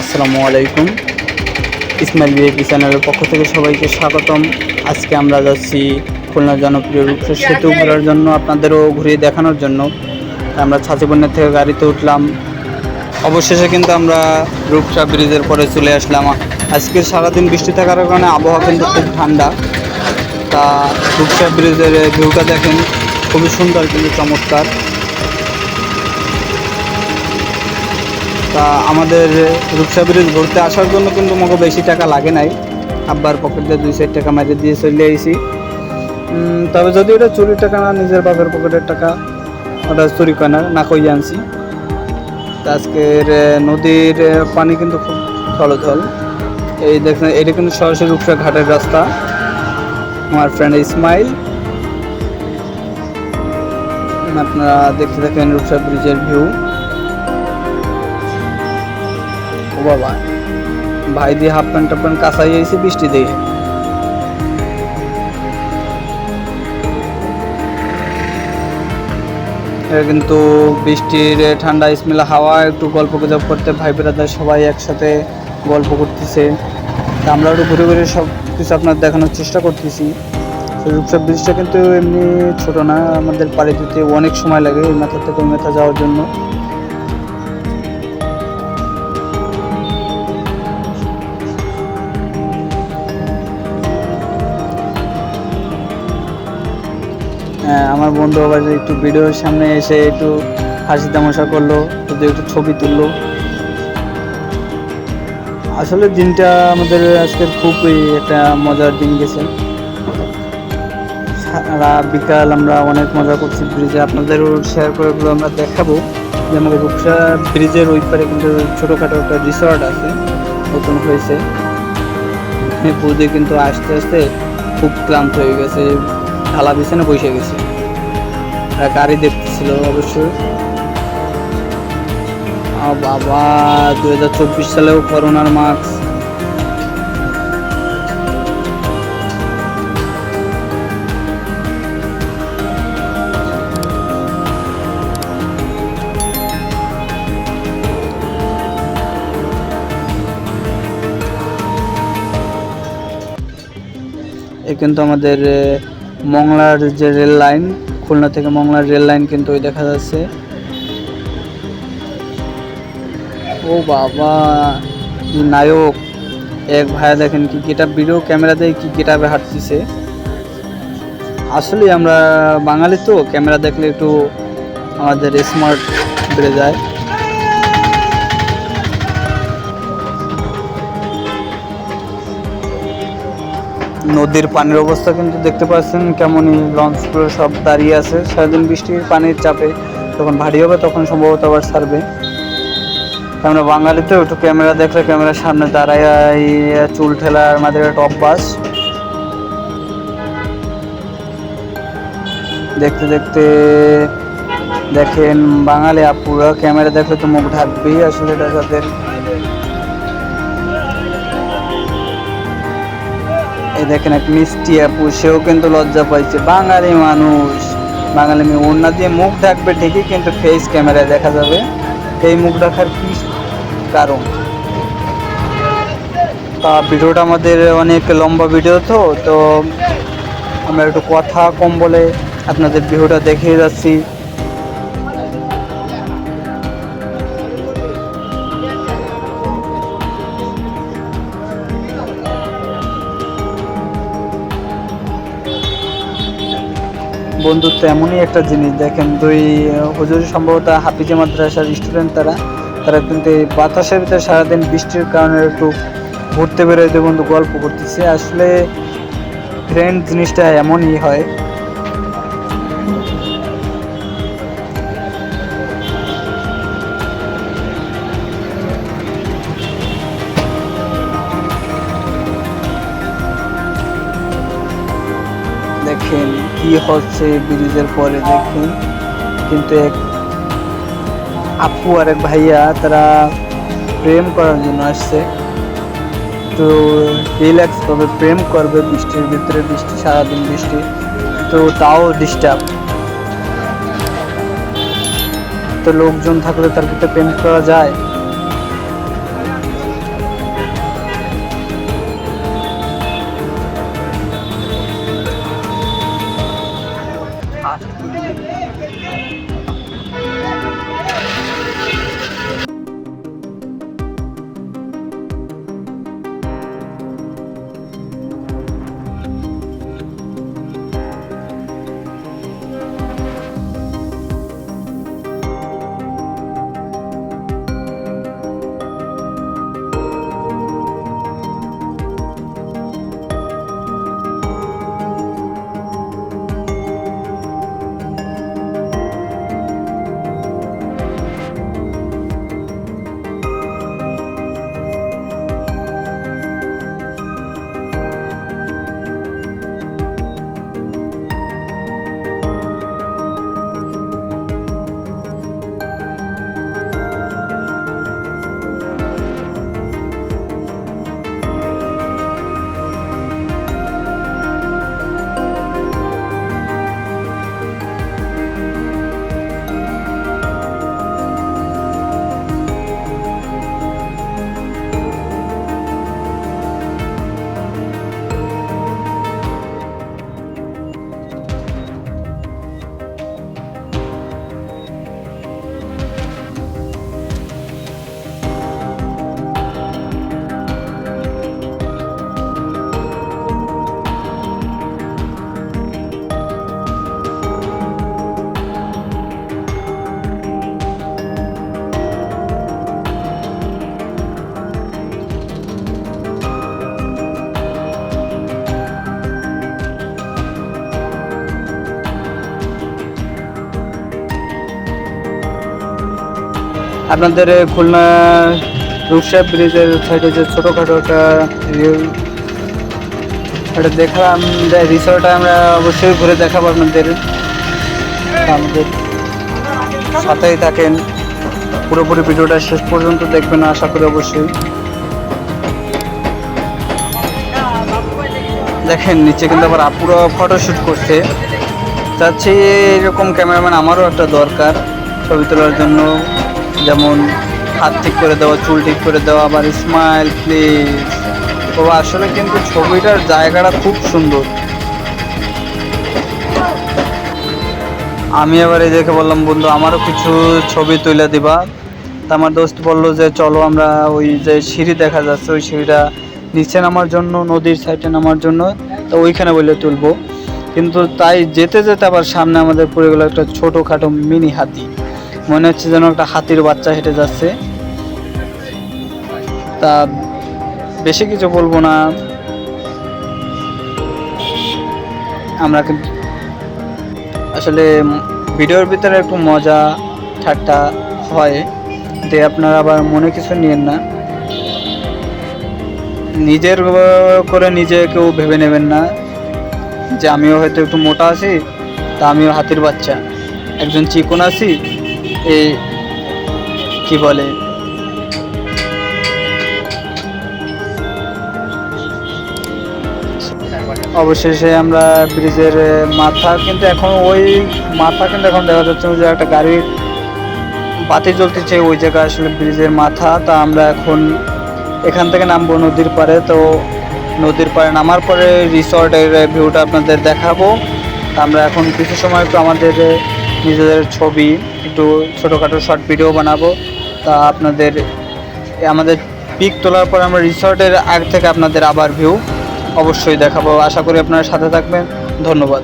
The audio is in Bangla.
আসসালামু আলাইকুম। ইসমাইল বিএপি চ্যানেলের পক্ষ থেকে সবাইকে স্বাগতম। আজকে আমরা যাচ্ছি খুলনা জনপ্রিয় রূপসা সেতু ঘোরার জন্য আপনাদেরও ঘুরিয়ে দেখানোর জন্য। আমরা ছাচিবন্যের থেকে গাড়িতে উঠলাম। অবশেষে কিন্তু আমরা রূপসা ব্রিজের পরে চলে আসলাম। আজকে সারাদিন বৃষ্টি থাকার কারণে আবহাওয়া কিন্তু খুব ঠান্ডা। তা রূপসা ব্রিজের ভিউটা দেখেন, খুবই সুন্দর কিন্তু চমৎকার। তা আমাদের রূপসা ব্রিজ ঘুরতে আসার জন্য কিন্তু আমাকে বেশি টাকা লাগে নাই। আব্বার পকেটে দুই চার টাকা মারিয়ে দিয়ে চলে আইছি। তবে যদি ওটা চুরির টাকা না, নিজের বাপের পকেটের টাকা, ওটা চুরি করে না না কই আনছি আজকের নদীর পানি কিন্তু খুব থলথল এই দেখেন, এটা কিন্তু সরাসরি রূপসা ঘাটের রাস্তা। আমার ফ্রেন্ড ইসমাইল আপনারা দেখতে থাকেন রূপসা ব্রিজের ভিউ বাবা ভাই দিয়ে হাফ প্যান্ট প্যান্ট কাঁচাই আইছে বৃষ্টি দিয়ে। কিন্তু বৃষ্টির ঠান্ডা স্মেল, হাওয়া, একটু গল্প গুজব করতে ভাই বেড়াদার সবাই একসাথে গল্প করতেছে। আমরা একটু ঘুরে ঘুরে সব কিছু আপনার দেখানোর চেষ্টা করতেছি। রূপসা ব্রিজটা কিন্তু এমনি ছোট না, আমাদের পাড়ি দিতে অনেক সময় লাগে এই মাথা থেকে ওই যাওয়ার জন্য। আমার বন্ধু আবার একটু ভিডিওর সামনে এসে একটু হাসি তামাশা করল একটু একটু ছবি তুললো। আসলে দিনটা আমাদের আজকের খুবই একটা মজার দিন গেছে। সারা বিকাল আমরা অনেক মজা করছি ব্রিজে। আপনাদেরও শেয়ার করে আমরা দেখাবো। যে আমাদের রূপসা ব্রিজের ওই পারে কিন্তু ছোটোখাটো একটা রিসর্ট আছে, নতুন হয়েছে। বুঝে কিন্তু আস্তে আস্তে খুব ক্লান্ত হয়ে গেছে, ঢালা বিছানে বসে গেছে। গাড়ি দেখতেছিল অবশ্যই। বাবা দু হাজার চব্বিশ সালেও করোনার মাস্ক কিন্তু আমাদের মংলার যে রেল লাইন খুলনা থেকে মংলার রেল লাইন কিন্তু ওই দেখা যাচ্ছে। ও বাবা, কি নায়ক। এক ভাইয়া দেখেন কি কেটা ভিডিও ক্যামেরা দিয়ে কি গেটাপে হাঁটতেছে। আসলে আমরা বাঙালি তো, ক্যামেরা দেখলে একটু আমাদের স্মার্ট বেড়ে যায়। নদীর পানির অবস্থা কিন্তু দেখতে পাচ্ছেন, কেমনই লঞ্চগুলো সব দাঁড়িয়ে আছে। সারাদিন বৃষ্টির পানির চাপে যখন ভারী হবে তখন সম্ভবত আবার ছাড়বে। আমরা বাঙালি তো একটু ক্যামেরা দেখলে ক্যামেরার সামনে দাঁড়ায় চুল ঠেলার আমাদের একটা অভ্যাস দেখতে দেখতে দেখেন বাঙালি আপুরা, ক্যামেরা দেখলে তো মুখ ঢাকবেই আসলে এটা তাদের এই দেখেন এক মিষ্টি আপু, সেও কিন্তু লজ্জা পাইছে। বাঙালি মানুষ। বাঙালি মেয়ে, ওড়না দিয়ে মুখ ঢাকবে ঠিকই, কিন্তু ফেস ক্যামেরায় দেখা যাবে। এই মুখ ঢাকার কি কারণ? তা ভিডিওটা আমাদের অনেক লম্বা ভিডিও তো তো আমরা একটু কথা কম বলে আপনাদের ভিডিওটা দেখিয়ে যাচ্ছি। বন্ধুত্ব এমনই একটা জিনিস। দেখেন দুই, হুজুর সম্ভবত হাফিজে মাদ্রাসার স্টুডেন্ট তারা। তারা কিন্তু এই বাতাসের ভিতরে সারাদিন বৃষ্টির কারণে একটু ঘুরতে বেরোতে বন্ধু গল্প করতেছে। আসলে ফ্রেন্ড জিনিসটা এমনই হয়। দেখেন কি হচ্ছে ব্রিজের পরে দেখেন। কিন্তু এক আপু আর এক ভাইয়া তারা প্রেম করার জন্য আসছে। তো রিল্যাক্স ভাবে প্রেম করবে বৃষ্টির ভিতরে, বৃষ্টি, সারাদিন বৃষ্টি। তো তাও ডিস্টার্ব তো লোকজন থাকলে তার ভিতরে প্রেম করা যায়? Yeah. আপনাদের খুলনা রূপসা ব্রিজের সাইডে যে ছোটোখাটো একটা এটা দেখালাম রিসর্টে আমরা অবশ্যই ঘুরে দেখাবো আপনাদের। আমাদের সাথেই থাকেন। পুরোপুরি ভিডিওটা শেষ পর্যন্ত দেখবেন, আশা করি অবশ্যই। দেখেন, নিচে কিন্তু আবার আপুরো ফটোশ্যুট করছে। চাচ্ছি এরকম ক্যামেরাম্যান আমারও একটা দরকার ছবি তোলার জন্য। যেমন হাত ঠিক করে দেওয়া, চুল ঠিক করে দেওয়া, আবার স্মাইল প্লিজ তো আসলে কিন্তু ছবিটার জায়গাটা খুব সুন্দর। আমি এবার এই দেখে বললাম, বন্ধু, আমারও কিছু ছবি তুলে দিবা। তা আমার দোস্ত বলল যে, চলো আমরা ওই যে সিঁড়ি দেখা যাচ্ছে, ওই সিঁড়িটা নিচে নামার জন্য, নদীর সাইডে নামার জন্য, তো ওইখানে বলে তুলবো। কিন্তু তাই যেতে যেতে আবার সামনে আমাদের পড়ে গেলো একটা ছোটোখাটো মিনি হাতি। মনে হচ্ছে যেন একটা হাতির বাচ্চা হেঁটে যাচ্ছে। তা বেশি কিছু বলব না। আমরা আসলে ভিডিওর ভিতরে একটু মজা ঠাট্টা হয়, যে আপনারা আবার মনে কিছু নিয়েন না। নিজের করে নিজে কেউ ভেবে নেবেন না, যে আমিও হয়তো একটু মোটা আছি, তা আমিও হাতির বাচ্চা। একজন চিকন আছি এই কি বলে? অবশেষে আমরা ব্রিজের মাথা, কিন্তু এখন ওই মাথা কিন্তু এখন দেখা যাচ্ছে যে একটা গাড়ির বাতি জ্বলতেছে, ওই জায়গায় আসলে ব্রিজের মাথা। তা আমরা এখন এখান থেকে নামবো নদীর পাড়ে। তো নদীর পাড়ে নামার পরে রিসর্টের ভিউটা আপনাদের দেখাবো। আমরা এখন কিছু সময় একটু আমাদের নিজেদের ছবি, একটু ছোটোখাটো শর্ট ভিডিও বানাবো। তা আপনাদের আমাদের পিক তোলার পর আমরা রিসর্টের আগ থেকে আপনাদের আবার ভিউ অবশ্যই দেখাবো। আশা করি আপনারা সাথে থাকবেন। ধন্যবাদ।